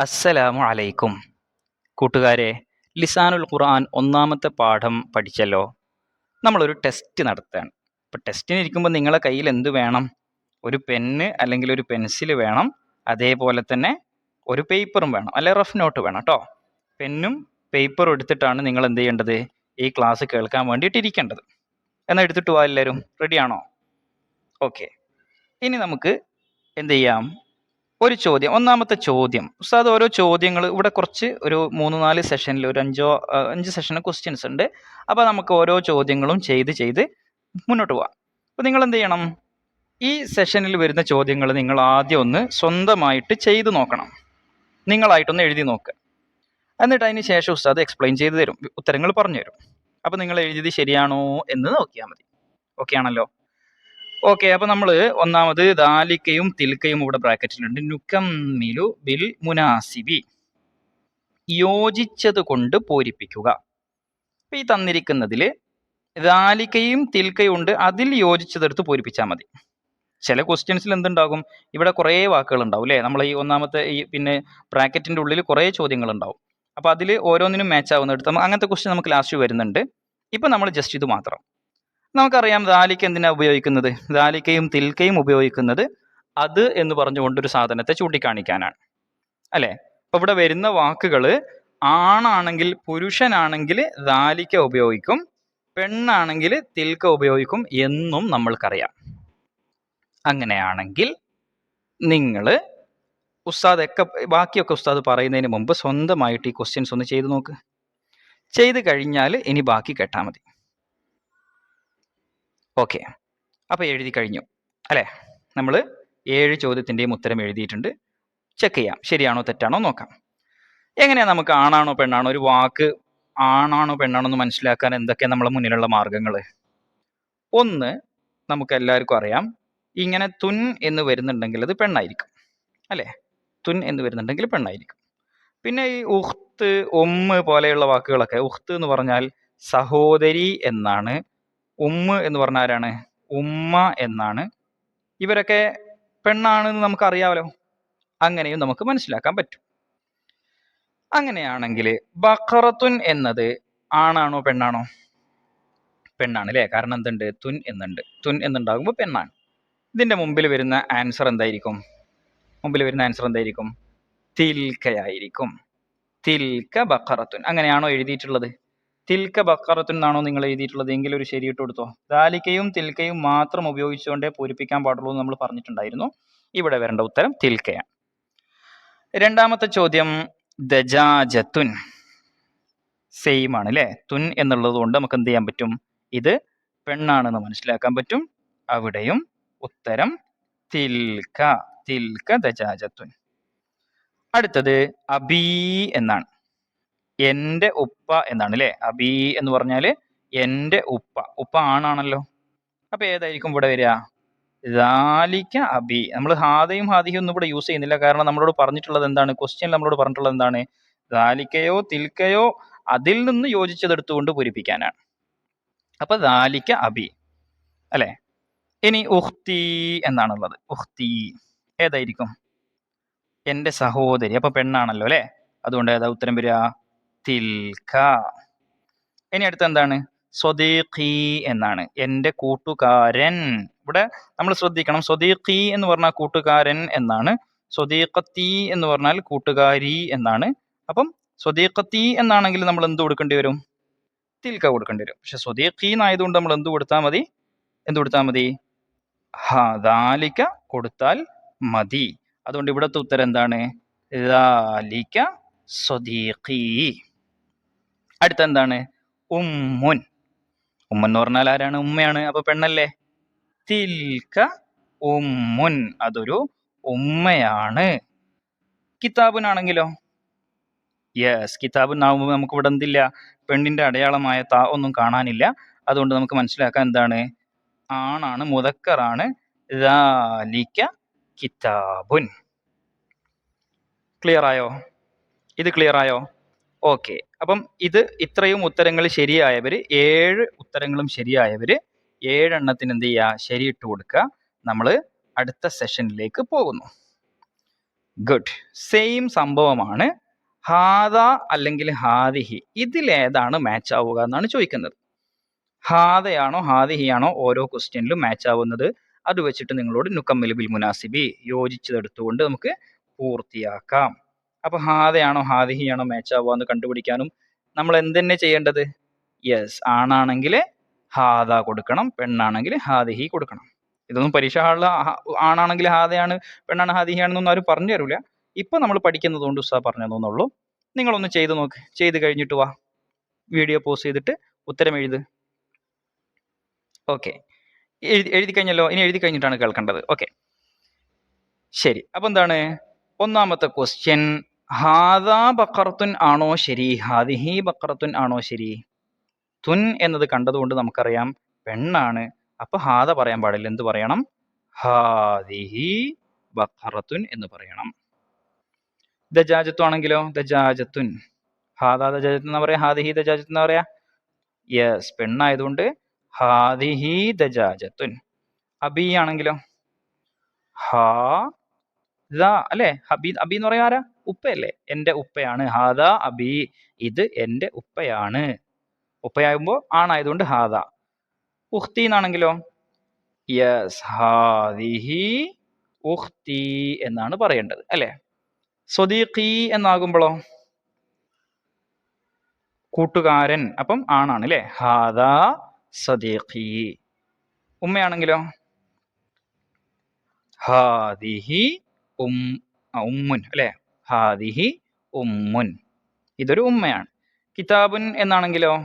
അസ്സലാമു അലൈക്കും. കൂട്ടുകാരെ ലിസാനുൽ ഖുർആൻ ഒന്നാമത്തെ പാഠം പഠിച്ചല്ലോ. നമ്മളൊരു ടെസ്റ്റ് നടത്തുകയാണ്. അപ്പോൾ ടെസ്റ്റിന് ഇരിക്കുമ്പോൾ നിങ്ങളെ കയ്യിൽ എന്ത് വേണം? ഒരു പെന്ന് അല്ലെങ്കിൽ ഒരു പെൻസിൽ വേണം. അതേപോലെ തന്നെ ഒരു പേപ്പറും വേണം. അല്ലെ റഫ് നോട്ട് വേണം കേട്ടോ പെന്നും പേപ്പറും എടുത്തിട്ടാണ് നിങ്ങൾ എന്ത് ചെയ്യേണ്ടത്? ഈ ക്ലാസ് കേൾക്കാൻ വേണ്ടിയിട്ട് ഇരിക്കേണ്ടത്. എന്നാൽ എടുത്തിട്ട് പോവാ എല്ലാവരും. റെഡിയാണോ ഓക്കെ ഇനി നമുക്ക് എന്ത് ചെയ്യാം? ഒരു ചോദ്യം. ഒന്നാമത്തെ ചോദ്യം. ഉസ്താദ് ഓരോ ചോദ്യങ്ങൾ ഇവിടെ കുറച്ച് ഒരു മൂന്ന് നാല് സെഷനിൽ ഒരു അഞ്ചോ അഞ്ച് സെഷന് ക്വസ്റ്റ്യൻസ് ഉണ്ട്. അപ്പോൾ നമുക്ക് ഓരോ ചോദ്യങ്ങളും ചെയ്ത് ചെയ്ത് മുന്നോട്ട് പോവാം. അപ്പോൾ നിങ്ങൾ എന്ത് ചെയ്യണം? ഈ സെഷനിൽ വരുന്ന ചോദ്യങ്ങൾ നിങ്ങൾ ആദ്യം ഒന്ന് സ്വന്തമായിട്ട് ചെയ്ത് നോക്കണം. നിങ്ങളായിട്ടൊന്ന് എഴുതി നോക്കുക എന്നിട്ട് അതിന് ശേഷം ഉസ്താദ് എക്സ്പ്ലെയിൻ ചെയ്ത് തരും. ഉത്തരങ്ങൾ പറഞ്ഞു തരും. അപ്പോൾ നിങ്ങൾ എഴുതിയത് ശരിയാണോ എന്ന് നോക്കിയാൽ മതി. ഓക്കെ ആണല്ലോ? ഓക്കെ അപ്പൊ നമ്മൾ ഒന്നാമത് ദാലിക്കയും തിൽക്കയും ഇവിടെ ബ്രാക്കറ്റിലുണ്ട്. നുക്കം മിലു ബിൽ മുനാസിബി. യോജിച്ചത് കൊണ്ട് പൂരിപ്പിക്കുക. ഈ തന്നിരിക്കുന്നതിൽ ദാലിക്കയും തിൽക്കയും ഉണ്ട്. അതിൽ യോജിച്ചതെടുത്ത് പൂരിപ്പിച്ചാൽ മതി. ചില ക്വസ്റ്റ്യൻസിൽ എന്തുണ്ടാകും? ഇവിടെ കുറേ വാക്കുകൾ ഉണ്ടാവും അല്ലേ? നമ്മൾ ഈ ഒന്നാമത്തെ ഈ പിന്നെ ബ്രാക്കറ്റിന്റെ ഉള്ളിൽ കുറേ ചോദ്യങ്ങൾ ഉണ്ടാവും അപ്പോൾ അതിൽ ഓരോന്നിനും മാച്ച് ആവുന്ന എടുത്ത് അങ്ങനത്തെ ക്വസ്റ്റ്യൻ നമുക്ക് ലാസ്റ്റ് വരുന്നുണ്ട്. ഇപ്പൊ നമ്മൾ ജസ്റ്റ് ഇത് മാത്രം. നമുക്കറിയാം ദാലിക്ക എന്തിനാണ് ഉപയോഗിക്കുന്നത്? ദാലിക്കയും തിൽക്കയും ഉപയോഗിക്കുന്നത് അത് എന്ന് പറഞ്ഞുകൊണ്ട് ഒരു സാധനത്തെ ചൂണ്ടിക്കാണിക്കാനാണ്. അല്ലേ? അപ്പൊ ഇവിടെ വരുന്ന വാക്കുകൾ ആണാണെങ്കിൽ പുരുഷനാണെങ്കിൽ ദാലിക്ക ഉപയോഗിക്കും പെണ്ണാണെങ്കിൽ തിൽക്ക ഉപയോഗിക്കും എന്നും നമ്മൾക്കറിയാം. അങ്ങനെയാണെങ്കിൽ നിങ്ങൾ ഉസ്താദ് ഒക്കെ ബാക്കിയൊക്കെ ഉസ്താദ് പറയുന്നതിന് മുമ്പ് സ്വന്തമായിട്ട് ഈ ക്വസ്റ്റ്യൻസ് ഒന്ന് ചെയ്തു നോക്ക്. ചെയ്ത് കഴിഞ്ഞാൽ ഇനി ബാക്കി കേട്ടാൽ മതി. ഓക്കെ. അപ്പോൾ എഴുതി കഴിഞ്ഞു. അല്ലേ? നമ്മൾ ഏഴ് ചോദ്യത്തിന്റെയും ഉത്തരം എഴുതിയിട്ടുണ്ട്. ചെക്ക് ചെയ്യാം. ശരിയാണോ തെറ്റാണോ നോക്കാം. എങ്ങനെയാണ് നമുക്ക് ആണാണോ പെണ്ണാണോ? ഒരു വാക്ക് ആണാണോ പെണ്ണാണോ എന്ന് മനസ്സിലാക്കാൻ എന്തൊക്കെയാണ് നമ്മളെ മുന്നിലുള്ള മാർഗങ്ങൾ ഒന്ന് നമുക്ക് എല്ലാവർക്കും അറിയാം. ഇങ്ങനെ തുൻ എന്ന് വരുന്നുണ്ടെങ്കിൽ അത് പെണ്ണായിരിക്കും. അല്ലേ? തുൻ എന്ന് വരുന്നുണ്ടെങ്കിൽ പെണ്ണായിരിക്കും. പിന്നെ ഈ ഉഹ്ത്ത് ഒമ്മ് പോലെയുള്ള വാക്കുകളൊക്കെ ഉഹ്ത്ത് എന്ന് പറഞ്ഞാൽ സഹോദരി എന്നാണ് ഉമ്മ എന്ന് പറഞ്ഞ ആരാണ്? ഉമ്മ എന്നാണ്. ഇവരൊക്കെ പെണ്ണാണെന്ന് നമുക്ക് അറിയാമല്ലോ അങ്ങനെയും നമുക്ക് മനസ്സിലാക്കാൻ പറ്റും. അങ്ങനെയാണെങ്കിൽ ബക്കറത്തുൻ എന്നത് ആണാണോ പെണ്ണാണോ? പെണ്ണാണ് അല്ലേ കാരണം എന്തുണ്ട്? തുൻ എന്നുണ്ട്. തുൻ എന്നുണ്ടാകുമ്പോൾ പെണ്ണാണ്. ഇതിന്റെ മുമ്പിൽ വരുന്ന ആൻസർ എന്തായിരിക്കും? മുമ്പിൽ വരുന്ന ആൻസർ എന്തായിരിക്കും? തിൽക്കയായിരിക്കും. തിൽക്ക ബക്കറത്തുൻ അങ്ങനെയാണോ എഴുതിയിട്ടുള്ളത്? തിൽക്ക ബക്കറത്തുൻ നിന്നാണോ നിങ്ങൾ എഴുതിയിട്ടുള്ളത്? എങ്കിൽ ഒരു ശരിയിട്ട് കൊടുത്തോ. ദാലിക്കയും തിൽക്കയും മാത്രം ഉപയോഗിച്ചുകൊണ്ടേ പൂരിപ്പിക്കാൻ പാടുള്ളൂ എന്ന് നമ്മൾ പറഞ്ഞിട്ടുണ്ടായിരുന്നു. ഇവിടെ വരേണ്ട ഉത്തരം തിൽക്കയാണ്. രണ്ടാമത്തെ ചോദ്യം ദജാജത്തുൻ. സെയിം ആണ് അല്ലേ തുൻ എന്നുള്ളത് കൊണ്ട് നമുക്ക് എന്ത് ചെയ്യാൻ പറ്റും? ഇത് പെണ്ണാണെന്ന് മനസ്സിലാക്കാൻ പറ്റും. അവിടെയും ഉത്തരം തിൽക്ക. തിൽക്ക ദജാജത്തുൻ. അടുത്തത് അബീ എന്നാണ്. എന്റെ ഉപ്പ എന്നാണ് അല്ലേ അബി എന്ന് പറഞ്ഞാൽ എന്റെ ഉപ്പ. ഉപ്പ ആണാണല്ലോ. അപ്പൊ ഏതായിരിക്കും ഇവിടെ വരിക? ദാലിക്ക അബി. നമ്മൾ ഹാദയും ഹാദിയും ഒന്നും ഇവിടെ യൂസ് ചെയ്യുന്നില്ല. കാരണം നമ്മളോട് പറഞ്ഞിട്ടുള്ളത് എന്താണ്? ക്വസ്റ്റ്യൻ നമ്മളോട് പറഞ്ഞിട്ടുള്ളത് എന്താണ്? ദാലിക്കയോ തിൽക്കയോ അതിൽ നിന്ന് യോജിച്ചതെടുത്തുകൊണ്ട് പൂരിപ്പിക്കാനാണ്. അപ്പൊ ദാലിക്ക അബി. അല്ലെ? ഇനി ഉഹ്തി എന്നാണുള്ളത്. ഉഹ്തി. ഏതായിരിക്കും? എന്റെ സഹോദരി. അപ്പൊ പെണ്ണാണല്ലോ അല്ലെ? അതുകൊണ്ട് ഏതാ ഉത്തരം വരിക? തിൽക്ക. ഇനി അടുത്ത എന്താണ്? സ്വദീഖി എന്നാണ്. എന്റെ കൂട്ടുകാരൻ. ഇവിടെ നമ്മൾ ശ്രദ്ധിക്കണം. സ്വദീഖി എന്ന് പറഞ്ഞാൽ കൂട്ടുകാരൻ എന്നാണ്. സ്വദീഖത്തി എന്ന് പറഞ്ഞാൽ കൂട്ടുകാരി എന്നാണ്. അപ്പം സ്വദീഖത്തി എന്നാണെങ്കിൽ നമ്മൾ എന്ത് കൊടുക്കേണ്ടി വരും? തിൽക്ക കൊടുക്കേണ്ടി വരും. പക്ഷെ സ്വദീഖി എന്നായതുകൊണ്ട് നമ്മൾ എന്ത് കൊടുത്താൽ മതി? എന്ത് കൊടുത്താൽ മതി? ഹദാലിക്ക കൊടുത്താൽ മതി. അതുകൊണ്ട് ഇവിടുത്തെ ഉത്തരം എന്താണ്? ദാലിക്ക സ്വദീഖി. അടുത്ത എന്താണ് ഉമ്മുൻ. ഉമ്മൻ എന്ന് പറഞ്ഞാൽ ആരാണ്? ഉമ്മയാണ്. അപ്പൊ പെണ്ണല്ലേ? തിൽക്ക ഉമ്മുൻ. അതൊരു ഉമ്മയാണ്. കിതാബുനാണെങ്കിലോ? യെസ് കിതാബിനാവുമ്പോൾ നമുക്ക് ഇവിടെ എന്തില്ല? പെണ്ണിന്റെ അടയാളമായ താ ഒന്നും കാണാനില്ല. അതുകൊണ്ട് നമുക്ക് മനസ്സിലാക്കാൻ എന്താണ്? ആണാണ് മുതക്കറാണ് കിതാബുൻ. ക്ലിയർ ആയോ? ഇത് ക്ലിയർ ആയോ? ഓക്കെ. അപ്പം ഇത് ഇത്രയും ഉത്തരങ്ങൾ ശരിയായവർ ഏഴ് ഉത്തരങ്ങളും ശരിയായവർ ഏഴെണ്ണത്തിന് എന്ത് ചെയ്യുക ശരിയിട്ട് കൊടുക്കുക നമ്മൾ അടുത്ത സെഷനിലേക്ക് പോകുന്നു. ഗുഡ്. സെയിം സംഭവമാണ്. ഹാദ അല്ലെങ്കിൽ ഹാദിഹി. ഇതിലേതാണ് മാച്ച് ആവുക എന്നാണ് ചോദിക്കുന്നത്. ഹാദയാണോ ഹാദിഹിയാണോ ഓരോ ക്വസ്റ്റ്യനിലും മാച്ച് ആവുന്നത്? അത് വെച്ചിട്ട് നിങ്ങളോട് നുക്കമ്മിൽ ബിൽ മുനാസിബി യോജിച്ചതെടുത്തുകൊണ്ട് നമുക്ക് പൂർത്തിയാക്കാം. അപ്പൊ ഹാദയാണോ ഹാദിഹിയാണോ മാച്ച് ആവുക എന്ന് കണ്ടുപിടിക്കാനും നമ്മൾ എന്തെന്നെ ചെയ്യേണ്ടത്? യെസ് ആണാണെങ്കിൽ ഹാദ കൊടുക്കണം പെണ്ണാണെങ്കിൽ ഹാദിഹി കൊടുക്കണം. ഇതൊന്നും പരീക്ഷ ഹാളിൽ ആണാണെങ്കിൽ ഹാദയാണ് പെണ്ണാണ് ഹാദിഹിയാണെന്നൊന്നും ആരും പറഞ്ഞു തരില്ല ഇപ്പൊ നമ്മൾ പഠിക്കുന്നത് കൊണ്ട് ഉസ്താ പറഞ്ഞു തന്നുള്ളൂ നിങ്ങളൊന്ന് ചെയ്ത് നോക്ക് ചെയ്ത് കഴിഞ്ഞിട്ട് വാ. വീഡിയോ പോസ് ചെയ്തിട്ട് ഉത്തരം എഴുത്. ഓക്കെ എഴുതി എഴുതി കഴിഞ്ഞല്ലോ ഇനി എഴുതി കഴിഞ്ഞിട്ടാണ് കേൾക്കേണ്ടത്. ഓക്കെ ശരി. അപ്പൊ എന്താണ്? ഒന്നാമത്തെ ക്വസ്റ്റ്യൻ ഹാദാ ബക്കറത്തുൻ ആണോ ശരി? ഹാദിഹി ബക്കറത്തുൻ ആണോ ശരി? തുൻ എന്നത് കണ്ടതുകൊണ്ട് നമുക്കറിയാം പെണ്ണാണ്. അപ്പൊ ഹാദ പറയാൻ പാടില്ല. എന്ത് പറയണം? ഹാദിഹി ബക്കറത്തുൻ എന്ന് പറയണം. ദജാജത്തു ആണെങ്കിലോ ദജാജത്തുൻ. ഹാദാ ദജാജത്ത് എന്നാ പറയാ? ഹാദിഹി ദജാജത്ത് എന്നാ പറയാ? യെസ്. പെണ്ണായതുകൊണ്ട് ഹാദിഹി ദജാജത്തുൻ. അബി ആണെങ്കിലോ? ഹാ അല്ലെ? ഹബി അബി എന്ന് പറയാ ആരാ? ഉപ്പയല്ലേ? എന്റെ ഉപ്പയാണ്. ഹാദ അബി. ഇത് എന്റെ ഉപ്പയാണ്. ഉപ്പയാകുമ്പോൾ ആണായതുകൊണ്ട് ഹാദ. ഉഹ്തി എന്നാണെങ്കിലോ? യസ്. ഹാദിഹി ഉഹ്തി എന്നാണ് പറയേണ്ടത്. അല്ലെ? സ്വദീഖി എന്നാകുമ്പോഴോ കൂട്ടുകാരൻ. അപ്പം ആണാണ് അല്ലെ ഹാദ സദീഖി ഉമ്മയാണെങ്കിലോ? ഹാദിഹി ഉം ഉമ്മുൻ. അല്ലെ? ഹാദിഹി ഉമ്മുൻ. ഇതൊരു ഉമ്മയാണ്. കിതാബുൻ എന്നാണെങ്കിലോ?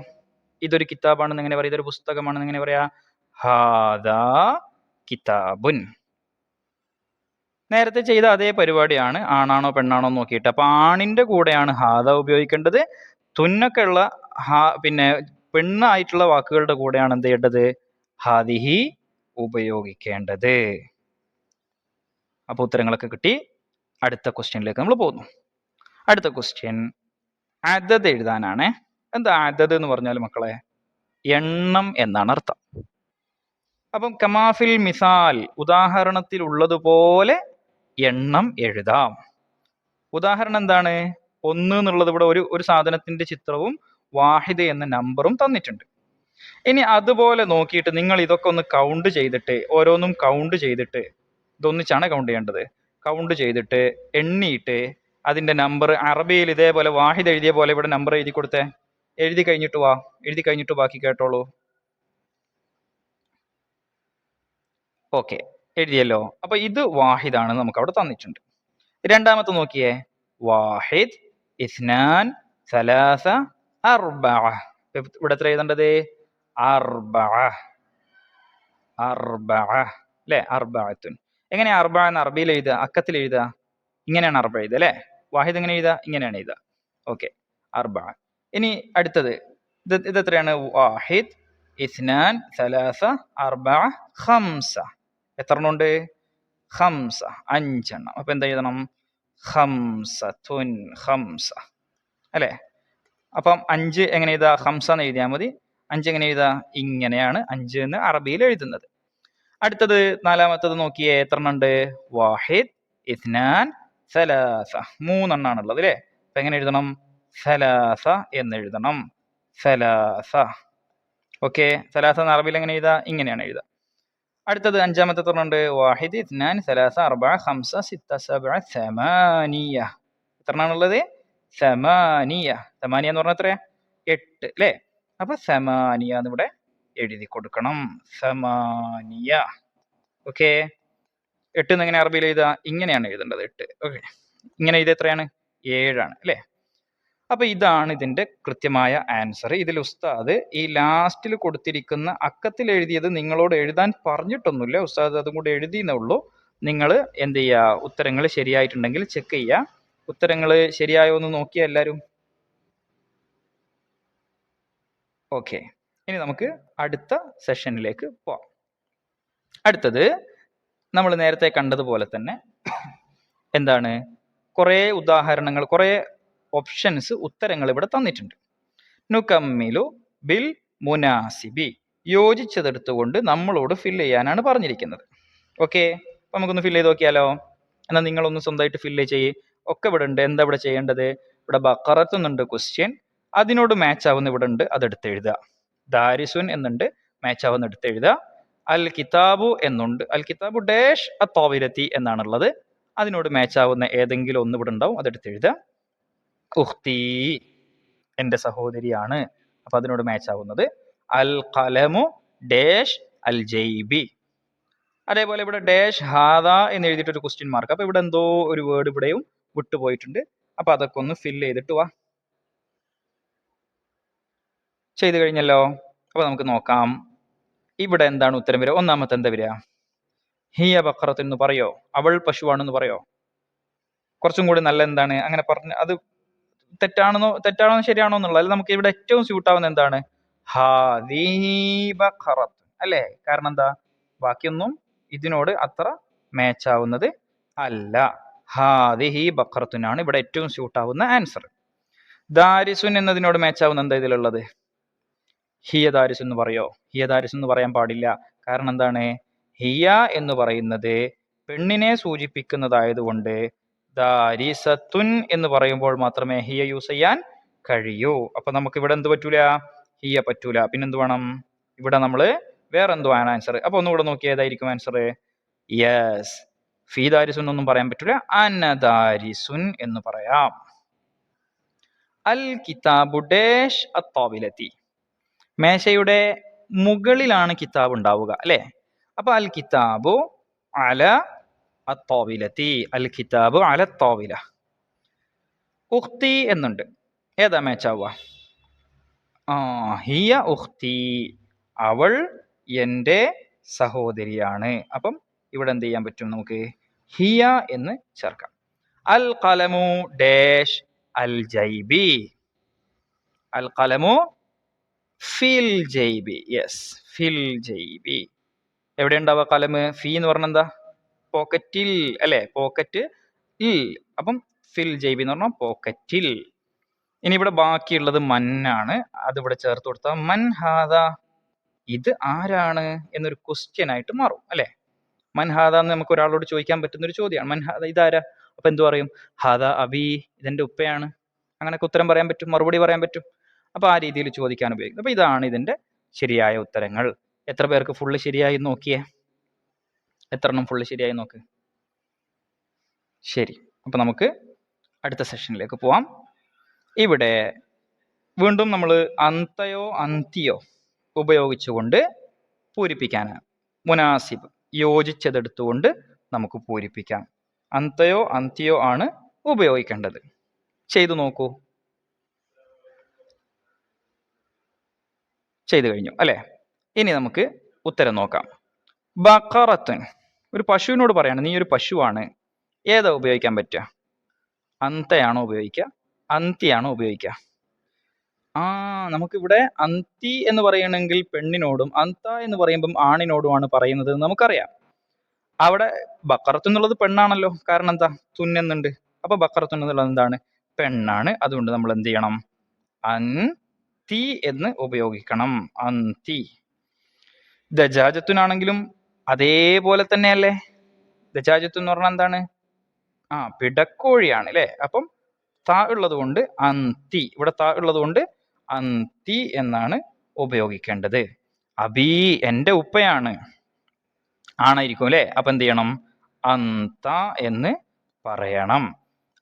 ഇതൊരു കിതാബാണെന്ന് എങ്ങനെ പറയാം? ഇതൊരു പുസ്തകമാണെന്ന് എങ്ങനെ പറയാ? ഹാദാ കിതാബുൻ. നേരത്തെ ചെയ്ത അതേ പരിപാടിയാണ് ആണാണോ പെണ്ണാണോ നോക്കിയിട്ട്. അപ്പൊ ആണിന്റെ കൂടെയാണ് ഹാദ ഉപയോഗിക്കേണ്ടത്. തുന്നൊക്കെ ഉള്ള ഹാ പിന്നെ പെണ്ണായിട്ടുള്ള വാക്കുകളുടെ കൂടെയാണ് എന്ത് ചെയ്യേണ്ടത്? ഹാദിഹി ഉപയോഗിക്കേണ്ടത്. അപ്പൊ ഉത്തരങ്ങളൊക്കെ കിട്ടി. അടുത്ത ക്വസ്റ്റ്യനിലേക്ക് നമ്മൾ പോകുന്നു. അടുത്ത ക്വസ്റ്റ്യൻ. അതത് എഴുതാനാണ്. എന്താ അതത് എന്ന് പറഞ്ഞാൽ മക്കളെ? എണ്ണം എന്നാണ് അർത്ഥം. അപ്പം കമാഫിൽ മിസാൽ ഉദാഹരണത്തിൽ ഉള്ളതുപോലെ എണ്ണം എഴുതാം. ഉദാഹരണം എന്താണ്? ഒന്ന് എന്നുള്ളത് ഇവിടെ ഒരു ഒരു സാധനത്തിന്റെ ചിത്രവും വാഹിദ് എന്ന നമ്പറും തന്നിട്ടുണ്ട്. ഇനി അതുപോലെ നോക്കിയിട്ട് നിങ്ങൾ ഇതൊക്കെ ഒന്ന് കൗണ്ട് ചെയ്തിട്ട് ഓരോന്നും കൗണ്ട് ചെയ്തിട്ട് ഇതൊന്നിച്ചാണ് കൗണ്ട് ചെയ്യേണ്ടത്. കൗണ്ട് ചെയ്തിട്ട് എണ്ണിയിട്ട് അതിന്റെ നമ്പർ അറബിയിൽ ഇതേപോലെ വാഹിദ് എഴുതിയ പോലെ ഇവിടെ നമ്പർ എഴുതി കൊടുത്തേ. എഴുതി കഴിഞ്ഞിട്ട് വാ. എഴുതി കഴിഞ്ഞിട്ട് ബാക്കി കേട്ടോളൂ. ഓക്കെ എഴുതിയല്ലോ. അപ്പൊ ഇത് വാഹിദാണ് നമുക്ക് അവിടെ തന്നിട്ടുണ്ട്. രണ്ടാമത്തെ നോക്കിയേ. വാഹിദ് ഇസ്നാൻ സലാസ അർബ. ഇവിടെ എത്ര എഴുതേണ്ടത്? അർബ. അർബ. അല്ലെ? അർബഅത്തുൻ എങ്ങനെയാ അർബ എന്ന് അറബിയിൽ എഴുതുക? അക്കത്തിൽ എഴുതുക. ഇങ്ങനെയാണ് അർബ എഴുതുക അല്ലെ? വാഹിദ് എങ്ങനെ എഴുതുക? ഇങ്ങനെയാണ് എഴുതുക. ഓക്കെ. അർബ. ഇനി അടുത്തത്. ഇത് എത്രയാണ്? വാഹിദ് ഇസ്നാൻ സലാസ അർബ ഹംസ എത്ര എണ്ണം ഉണ്ട്? ഖംസ. അഞ്ചെണ്ണം. അപ്പൊ എന്താ എഴുതണം? ഹംസ തുൻ ഹംസ അല്ലേ? അപ്പം അഞ്ച് എങ്ങനെ എഴുതാ ഹംസ എന്ന് എഴുതിയാൽ മതി. അഞ്ച് എങ്ങനെ എഴുതാ ഇങ്ങനെയാണ് അഞ്ച് എന്ന് അറബിയിൽ എഴുതുന്നത്. അടുത്തത് നാലാമത്തത് നോക്കിയേ എത്ര എണ്ണം ഉണ്ട് വാഹിദ് ഇസ്നാൻ സലാസ. മൂന്നെണ്ണാണ് ഉള്ളത് അല്ലേ? അപ്പൊ എങ്ങനെ എഴുതണം? സലാസ എന്ന് എഴുതണം. സലാസ. ഓക്കെ സലാസ എന്ന് അറബിയിൽ എങ്ങനെ എഴുതാ? ഇങ്ങനെയാണ് എഴുതുക അടുത്തത് അഞ്ചാമത്തെ തുറന്നുണ്ട് വാഹിദ് ഇസ്നാൻ സലാസ അർബ ഹംസ സിത്ത സബ സമാനിയ. എത്ര ഉള്ളത് സമാനിയ. സമാനിയ എന്ന് പറഞ്ഞാൽ എത്രയാ? എട്ട് അല്ലേ? അപ്പൊ സമാനിയ എന്ന് ഇവിടെ എഴുതി കൊടുക്കണം സമാനിയ. ഓക്കെ എട്ട് എങ്ങനെ അറബിയിൽ എഴുതുക. ഇങ്ങനെയാണ് എഴുതേണ്ടത് എട്ട്. ഓക്കെ ഇങ്ങനെ എഴുതിയ എത്രയാണ്? ഏഴാണ്. അല്ലേ? അപ്പൊ ഇതാണ് ഇതിന്റെ കൃത്യമായ ആൻസർ ഇതിൽ ഉസ്താദ് ഈ ലാസ്റ്റിൽ കൊടുത്തിരിക്കുന്ന അക്കത്തിൽ എഴുതിയത് നിങ്ങളോട് എഴുതാൻ പറഞ്ഞിട്ടൊന്നുമില്ല. ഉസ്താദ് അതും കൂടെ എഴുതിയെന്നേ ഉള്ളൂ. നിങ്ങൾ എന്ത് ചെയ്യുക? ഉത്തരങ്ങൾ ശരിയായിട്ടുണ്ടെങ്കിൽ ചെക്ക് ചെയ്യുക. ഉത്തരങ്ങൾ ശരിയായോ എന്ന് നോക്കിയ എല്ലാവരും ഓക്കെ ഇനി നമുക്ക് അടുത്ത സെഷനിലേക്ക് പോവാം. അടുത്തത് നമ്മൾ നേരത്തെ കണ്ടതുപോലെ തന്നെ എന്താണ്? കുറേ ഉദാഹരണങ്ങൾ കുറേ ഓപ്ഷൻസ് ഉത്തരങ്ങൾ ഇവിടെ തന്നിട്ടുണ്ട്. നുകമ്മിലു ബിൽ മുനാസിബി. യോജിച്ചതെടുത്തുകൊണ്ട് നമ്മളോട് ഫില്ല് ചെയ്യാനാണ് പറഞ്ഞിരിക്കുന്നത്. ഓക്കെ അപ്പം നമുക്കൊന്ന് ഫില്ല് ചെയ്ത് നോക്കിയാലോ? എന്നാൽ നിങ്ങളൊന്ന് സ്വന്തമായിട്ട് ഫില്ല് ചെയ്യ്. ഒക്കെ ഇവിടെ ഉണ്ട്. എന്താ ഇവിടെ ചെയ്യേണ്ടത്? ഇവിടെ ബക്കറത്തുന്നുണ്ട് ക്വസ്റ്റ്യൻ അതിനോട് മാച്ച് ആവുന്ന ഇവിടെ ഉണ്ട്. അതെടുത്ത് എഴുതുക. ദാരിസുൻ എന്നുണ്ട്. മാച്ച് ആവുന്ന എടുത്ത് എഴുതുക. അൽ കിതാബു എന്നുണ്ട്. അൽ കിതാബു ഡാഷ് അത്തോവിരത്തി എന്നാണുള്ളത്. അതിനോട് മാച്ച് ആവുന്ന ഏതെങ്കിലും ഒന്ന് ഇവിടെ ഉണ്ടാവും. അതെടുത്ത് എഴുതുക. ഉഹ്തി എന്റെ സഹോദരിയാണ്. അപ്പൊ അതിനോട് മാച്ച് ആവുന്നത്. അൽ കലമു ഡാഷ് അൽ ജൈബി. അതേപോലെ ഇവിടെ ഡാഷ് ഹാദ എന്ന് എഴുതിയിട്ട് ഒരു ക്വസ്റ്റ്യൻ മാർക്ക് അപ്പോൾ ഇവിടെ എന്തോ ഒരു വേർഡ് ഇവിടെയും വിട്ടുപോയിട്ടുണ്ട്. അപ്പൊ അതൊക്കെ ഒന്ന് ഫില്ല് ചെയ്തിട്ട് വാ. ചെയ്തു കഴിഞ്ഞല്ലോ. അപ്പൊ നമുക്ക് നോക്കാം. ഇവിടെ എന്താണ് ഉത്തരം വരിക? ഒന്നാമത്തെ എന്താ വരിക? ഹിയ ബക്രത്ത് എന്ന് പറയോ? അവൾ പശുവാണെന്ന് പറയോ? കുറച്ചും കൂടി നല്ല എന്താണ്? അങ്ങനെ പറഞ്ഞ അത് തെറ്റാണെന്നോ തെറ്റാണോ ശരിയാണോ എന്നുള്ളത്. നമുക്ക് ഇവിടെ ഏറ്റവും സ്യൂട്ട് ആവുന്ന എന്താണ്? ബഖറത്ത്. അല്ലേ? കാരണം എന്താ? ബാക്കിയൊന്നും ഇതിനോട് അത്ര മാച്ച് ആവുന്നത് അല്ല. ഹാദിഹി ബഖറത്തുനാണ് ഇവിടെ ഏറ്റവും സ്യൂട്ട് ആവുന്ന ആൻസർ ദാരിസുൻ എന്നതിനോട് മാച്ച് ആവുന്ന എന്താ ഇതിലുള്ളത്? ഹിയ ദാരിസ് എന്ന് പറയോ? ഹിയദാരിസ് എന്ന് പറയാൻ പാടില്ല. കാരണം എന്താണ്? ഹിയ എന്ന് പറയുന്നത് പെണ്ണിനെ സൂചിപ്പിക്കുന്നതായതുകൊണ്ട് ദാരിസത്തുൻ എന്ന് പറയുമ്പോൾ മാത്രമേ ഹിയ യൂസ് ചെയ്യാൻ കഴിയൂ. അപ്പൊ നമുക്ക് ഇവിടെ എന്ത് പറ്റൂല? ഹിയ പറ്റൂല. പിന്നെന്ത് വേണം? ഇവിടെ നമ്മൾ വേറെ എന്തുവാണ് ആൻസർ അപ്പൊ ഒന്നുകൂടെ നോക്കി ഏതായിരിക്കും ആൻസർ യെസ് ഫീ ദാരിസുൻ ഒന്നും പറയാൻ പറ്റൂല. അനദാരിസുൻ എന്ന് പറയാം. അൽ കിതാബു ഡേഷ് അത്താവിലെത്തി. മേശയുടെ മുകളിലാണ് കിതാബ് ഉണ്ടാവുക അല്ലെ? അപ്പൊ അൽ കിതാബു അല അത്താവിലെത്തി അൽ കിതാബു അല തോവില ഉഖ്തി എന്നുണ്ട്. ഏതാ മേച്ചാവുക? ആ ഹിയ ഉഖ്തി. അവൾ എന്റെ സഹോദരിയാണ്. അപ്പം ഇവിടെ എന്ത് ചെയ്യാൻ പറ്റും നമുക്ക്? ഹിയ എന്ന് ചേർക്കാം. അൽ കലമു ഡാഷ് അൽ ജൈബി. അൽ കലമു ഫിൽ ജൈബി യെസ് ഫിൽ ജൈബി എവിടെ ഉണ്ടാവുക കലമ്? ഫീ എന്ന് പറഞ്ഞ എന്താ? പോക്കറ്റിൽ അല്ലെ? പോക്കറ്റ് ഇൽ അപ്പം ഫിൽ ജൈബി എന്ന് പറഞ്ഞാൽ പോക്കറ്റിൽ ഇനി ഇവിടെ ബാക്കിയുള്ളത് മന്നാണ്. അതിവിടെ ചേർത്ത് കൊടുത്താൽ മൻ ഹാദ. ഇത് ആരാണ്? എന്നൊരു ക്വസ്റ്റ്യൻ ആയിട്ട് മാറും അല്ലെ? മൻ ഹാദ എന്ന് നമുക്ക് ഒരാളോട് ചോദിക്കാൻ പറ്റുന്ന ഒരു ചോദ്യമാണ്. മൻ ഹാദ ഇതാരാ? അപ്പൊ എന്തു പറയും? ഹാദ അബി ഇതെന്റെ ഉപ്പയാണ്. അങ്ങനെയൊക്കെ ഉത്തരം പറയാൻ പറ്റും മറുപടി പറയാൻ പറ്റും. അപ്പൊ ആ രീതിയിൽ ചോദിക്കാൻ ഉപയോഗിക്കും അപ്പോൾ ഇതാണ് ഇതിന്റെ ശരിയായ ഉത്തരങ്ങൾ. എത്ര പേർക്ക് ഫുള്ള് ശരിയായി നോക്കിയേ? എത്ര എണ്ണം ഫുള്ള് ശരിയായി നോക്ക്? ശരി. അപ്പോൾ നമുക്ക് അടുത്ത സെഷനിലേക്ക് പോവാം. ഇവിടെ വീണ്ടും നമ്മൾ അന്തയോ അന്തിയോ ഉപയോഗിച്ചുകൊണ്ട് പൂരിപ്പിക്കാനാണ്. മുനാസിബ് യോജിച്ചതെടുത്തുകൊണ്ട് നമുക്ക് പൂരിപ്പിക്കാം. അന്തയോ അന്തിയോ ആണ് ഉപയോഗിക്കേണ്ടത്. ചെയ്തു നോക്കൂ. ചെയ്തു കഴിഞ്ഞു അല്ലേ? ഇനി നമുക്ക് ഉത്തരം നോക്കാം. ബക്കറത്തുൻ ഒരു പശുവിനോട് പറയാണ് നീ ഒരു പശുവാണ്. ഏതാ ഉപയോഗിക്കാൻ പറ്റുക? അന്തയാണോ ഉപയോഗിക്കുക? അന്തിയാണോ ഉപയോഗിക്കുക? ആ നമുക്കിവിടെ അന്തി എന്ന് പറയണമെങ്കിൽ പെണ്ണിനോടും അന്ത എന്ന് പറയുമ്പം ആണിനോടുമാണ് പറയുന്നത് നമുക്കറിയാം. അവിടെ ബക്കറത്ത് എന്നുള്ളത് പെണ്ണാണല്ലോ. കാരണം എന്താ? തുന്നുന്നുണ്ട് അപ്പൊ ബക്കറത്ത് എന്നുള്ളത് എന്താണ്? പെണ്ണാണ്. അതുകൊണ്ട് നമ്മൾ എന്ത് ചെയ്യണം? അൻ തി എന്ന് ഉപയോഗിക്കണം. അന്തി ദജാജത്തുനാണെങ്കിലും അതേപോലെ തന്നെയല്ലേ? ദജാജത്ത് എന്ന് പറഞ്ഞാൽ എന്താണ്? ആ പിടക്കോഴിയാണ് അല്ലേ അപ്പം താ ഉള്ളത് കൊണ്ട് അന്തി ഇവിടെ താ ഉള്ളത് കൊണ്ട് അന്തി എന്നാണ് ഉപയോഗിക്കേണ്ടത്. അബി എന്റെ ഉപ്പയാണ്. ആണായിരിക്കും അല്ലേ? അപ്പം എന്ത് ചെയ്യണം? അന്ത എന്ന് പറയണം.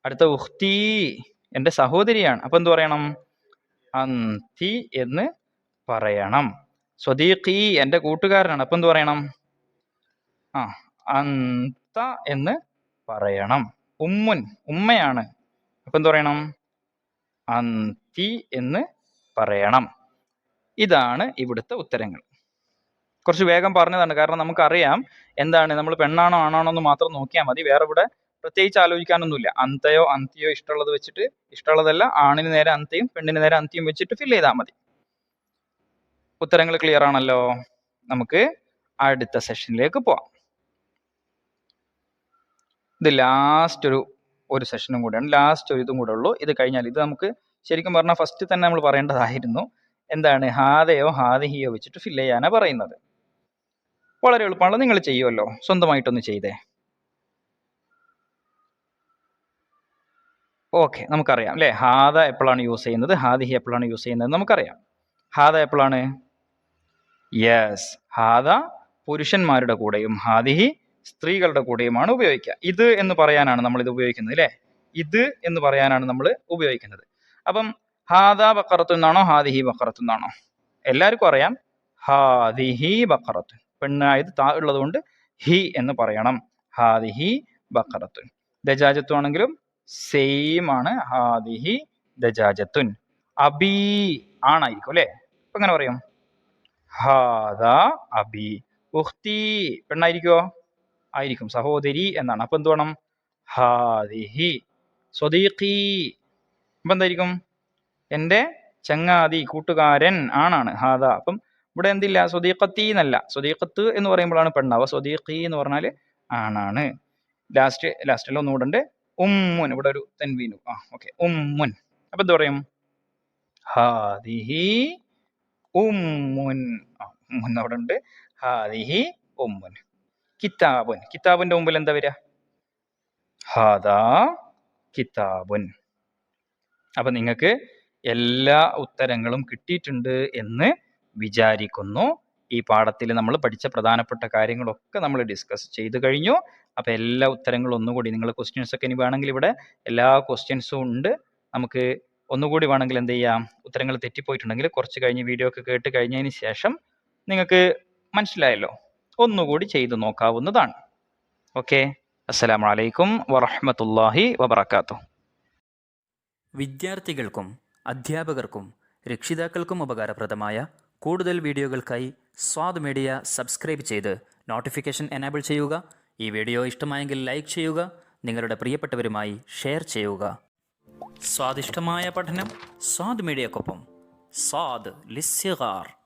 അടുത്ത ഉഹ്തി. എന്റെ സഹോദരിയാണ്. അപ്പൊ എന്ത് പറയണം? അന്തി എന്ന് പറയണം. സ്വദീഖി എന്റെ കൂട്ടുകാരനാണ്. അപ്പൊ എന്ത് പറയണം? ആ അന്ത എന്ന് പറയണം. ഉമ്മുൻ ഉമ്മയാണ്. അപ്പൊ എന്ത് പറയണം? അന്തി എന്ന് പറയണം. ഇതാണ് ഇവിടുത്തെ ഉത്തരങ്ങൾ. കുറച്ച് വേഗം പറഞ്ഞതാണ്. കാരണം നമുക്കറിയാം എന്താണ് നമ്മൾ പെണ്ണാണോ ആണാണോ എന്ന് മാത്രം നോക്കിയാൽ മതി. വേറെ ഇവിടെ പ്രത്യേകിച്ച് ആലോചിക്കാനൊന്നുമില്ല. അന്തയോ അന്തിയോ ഇഷ്ടമുള്ളത് വെച്ചിട്ട് ഇഷ്ടമുള്ളതല്ല ആണിന് നേരെ അന്തിയും പെണ്ണിന് നേരെ അന്തിയും വെച്ചിട്ട് ഫില്ല് ചെയ്താൽ മതി. ഉത്തരങ്ങൾ ക്ലിയർ ആണല്ലോ? നമുക്ക് അടുത്ത സെഷനിലേക്ക് പോവാം. ഇത് ലാസ്റ്റ് ഒരു ഒരു സെഷനും കൂടെയാണ്. ലാസ്റ്റ് ഒരു ഇതും കൂടെ ഉള്ളൂ. ഇത് കഴിഞ്ഞാൽ ഇത് നമുക്ക് ശരിക്കും പറഞ്ഞാൽ ഫസ്റ്റ് തന്നെ നമ്മൾ പറയേണ്ടതായിരുന്നു. എന്താണ്? ഹാദയോ ഹാദിഹിയോ വെച്ചിട്ട് ഫില്ല് ചെയ്യാനാണ് പറയുന്നത്. വളരെ എളുപ്പമാണ് നിങ്ങൾ ചെയ്യുമല്ലോ സ്വന്തമായിട്ടൊന്ന് ചെയ്തേ. ഓക്കെ നമുക്കറിയാം അല്ലേ ഹാദ എപ്പോഴാണ് യൂസ് ചെയ്യുന്നത്? ഹാദിഹി എപ്പോഴാണ് യൂസ് ചെയ്യുന്നത്? നമുക്കറിയാം. ഹാദ എപ്പോഴാണ് യെസ്. ഹാദ പുരുഷന്മാരുടെ കൂടെയും ഹാദിഹി സ്ത്രീകളുടെ കൂടെയുമാണ് ഉപയോഗിക്കുക. ഇത് എന്ന് പറയാനാണ് നമ്മൾ ഇത് ഉപയോഗിക്കുന്നത് അല്ലേ ഇത് എന്ന് പറയാനാണ് നമ്മൾ ഉപയോഗിക്കുന്നത്. അപ്പം ഹാദ ബക്കറത്തു എന്നാണോ? ഹാദിഹി ബക്കറത്തു നിന്നാണോ എല്ലാവർക്കും അറിയാം. ഹാദിഹി ബക്കറത്ത് പെണ്ണായത് താ ഉള്ളതുകൊണ്ട് ഹി എന്ന് പറയണം. ഹാദിഹി ബക്കറത്തുൻ. ദജാജത്തു ആണെങ്കിലും സെയിം ആണ് ഹാദിഹി ദജാജത്തുൻ. അബി ആണായിരിക്കും അല്ലേ? ഇപ്പൊ എങ്ങനെ പറയും? ഹാദ അബി. ഉഹ്തി പെണ്ണായിരിക്കോ ആയിരിക്കും. സഹോദരി എന്നാണ്. അപ്പൊ എന്ത് വേണം? ഹാദിഹി. സ്വദീഖി. അപ്പൊ എന്തായിരിക്കും? എന്റെ ചങ്ങാതി കൂട്ടുകാരൻ ആണാണ്. ഹാദ. അപ്പം ഇവിടെ എന്തില്ല? സ്വദീഖത്തി എന്നല്ല. സ്വദീഖത്ത് എന്ന് പറയുമ്പോഴാണ് പെണ്ണാവുക സ്വദീഖി എന്ന് പറഞ്ഞാൽ ആണാണ്. ലാസ്റ്റ് ലാസ്റ്റിൽ ഒന്നുകൂടെ ഉണ്ട് ഉമ്മുൻ. ഇവിടെ ഒരു തെൻവീനു. ആ ഓക്കെ ഉമ്മുൻ. അപ്പൊ എന്താ പറയും? ഹാദിഹി ഉമ്മുൻ. ഉമ്മുൻ അവിടെ ഉണ്ട്. ഹാദിഹി ഉമ്മുൻ. കിതാബുൻ. കിതാബിന്റെ മുമ്പിൽ എന്താ വരിക? ഹാദാ കിതാബുൻ. അപ്പൊ നിങ്ങൾക്ക് എല്ലാ ഉത്തരങ്ങളും കിട്ടിയിട്ടുണ്ട് എന്ന് വിചാരിക്കുന്നു. ഈ പാഠത്തിൽ നമ്മൾ പഠിച്ച പ്രധാനപ്പെട്ട കാര്യങ്ങളൊക്കെ നമ്മൾ ഡിസ്കസ് ചെയ്തു കഴിഞ്ഞു. അപ്പൊ എല്ലാ ഉത്തരങ്ങളും ഒന്നുകൂടി നിങ്ങൾ ക്വസ്റ്റ്യൻസ് ഒക്കെ ഇനി വേണമെങ്കിൽ ഇവിടെ എല്ലാ ക്വസ്റ്റ്യൻസും ഉണ്ട്. നമുക്ക് ഒന്നുകൂടി വേണമെങ്കിൽ എന്ത് ചെയ്യാം? ഉത്തരങ്ങൾ തെറ്റിപ്പോയിട്ടുണ്ടെങ്കിൽ കുറച്ച് കഴിഞ്ഞ് വീഡിയോ ഒക്കെ കേട്ട് കഴിഞ്ഞതിന് ശേഷം നിങ്ങൾക്ക് മനസ്സിലായല്ലോ. ഒന്നുകൂടി ചെയ്തു നോക്കാവുന്നതാണ്. ഓക്കെ അസ്സലാമു അലൈക്കും വറഹ്മത്തുള്ളാഹി വബറകാതുഹു. വിദ്യാർത്ഥികൾക്കും അധ്യാപകർക്കും രക്ഷിതാക്കൾക്കും ഉപകാരപ്രദമായ കൂടുതൽ വീഡിയോകൾക്കായി സ്വാദ് മീഡിയ സബ്സ്ക്രൈബ് ചെയ്ത് നോട്ടിഫിക്കേഷൻ എനേബിൾ ചെയ്യുക. ഈ വീഡിയോ ഇഷ്ടമായെങ്കിൽ ലൈക്ക് ചെയ്യുക. നിങ്ങളുടെ പ്രിയപ്പെട്ടവരുമായി ഷെയർ ചെയ്യുക. സ്വാദിഷ്ടമായ പഠനം സ്വാദ് മീഡിയക്കൊപ്പം. സ്വാദ് ലിസ്യഗാർ.